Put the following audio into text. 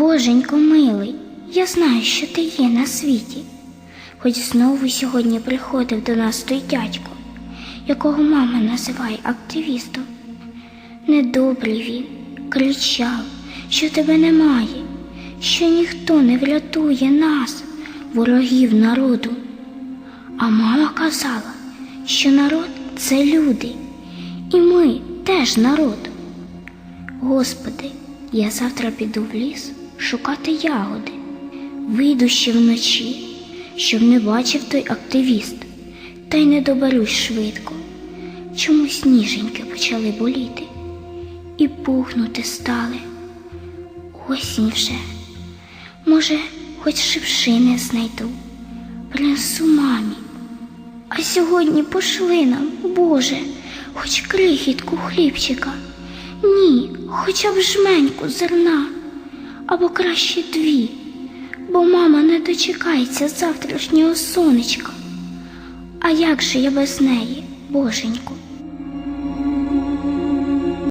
Боженько милий, я знаю, що ти є на світі. Хоч знову сьогодні приходив до нас той дядько, якого мама називає активістом. Недобрий він, кричав, що тебе немає, що ніхто не врятує нас, ворогів народу. А мама казала, що народ це люди, і ми теж народ. Господи, я завтра піду в ліс шукати ягоди. Вийду ще вночі, щоб не бачив той активіст, та й не доберусь швидко. Чомусь ніженьки почали боліти і пухнути стали. Осінь вже. Може, хоч шипшини знайду, принесу мамі. А сьогодні пошли нам, Боже, хоч крихітку хлібчика. Ні, хоча б жменьку зерна, або краще дві, бо мама не дочекається завтрашнього сонечка. А як же я без неї, Боженьку?